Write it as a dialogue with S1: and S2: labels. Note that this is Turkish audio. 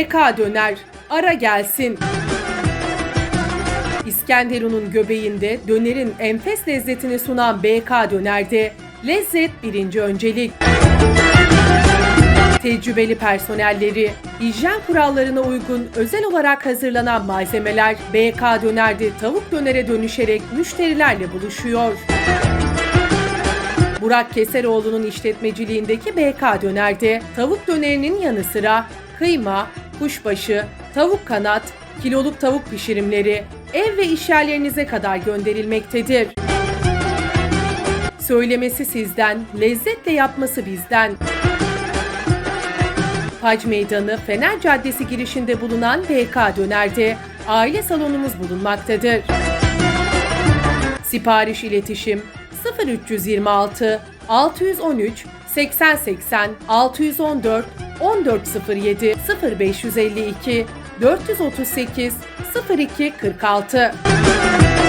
S1: BK Döner. Ara gelsin. İskenderun'un göbeğinde dönerin enfes lezzetini sunan BK Döner'de lezzet birinci öncelik. Tecrübeli personelleri, hijyen kurallarına uygun özel olarak hazırlanan malzemeler BK Döner'de tavuk dönere dönüşerek müşterilerle buluşuyor. Burak Keseroğlu'nun işletmeciliğindeki BK Döner'de tavuk dönerinin yanı sıra kıyma, kuşbaşı, tavuk kanat, kiloluk tavuk pişirimleri ev ve iş yerlerinize kadar gönderilmektedir. Söylemesi sizden, lezzetle yapması bizden. Hac Meydanı Fener Caddesi girişinde bulunan BK Döner'de aile salonumuz bulunmaktadır. Sipariş iletişim 0326 613 8080 614 1407 0552 438 0246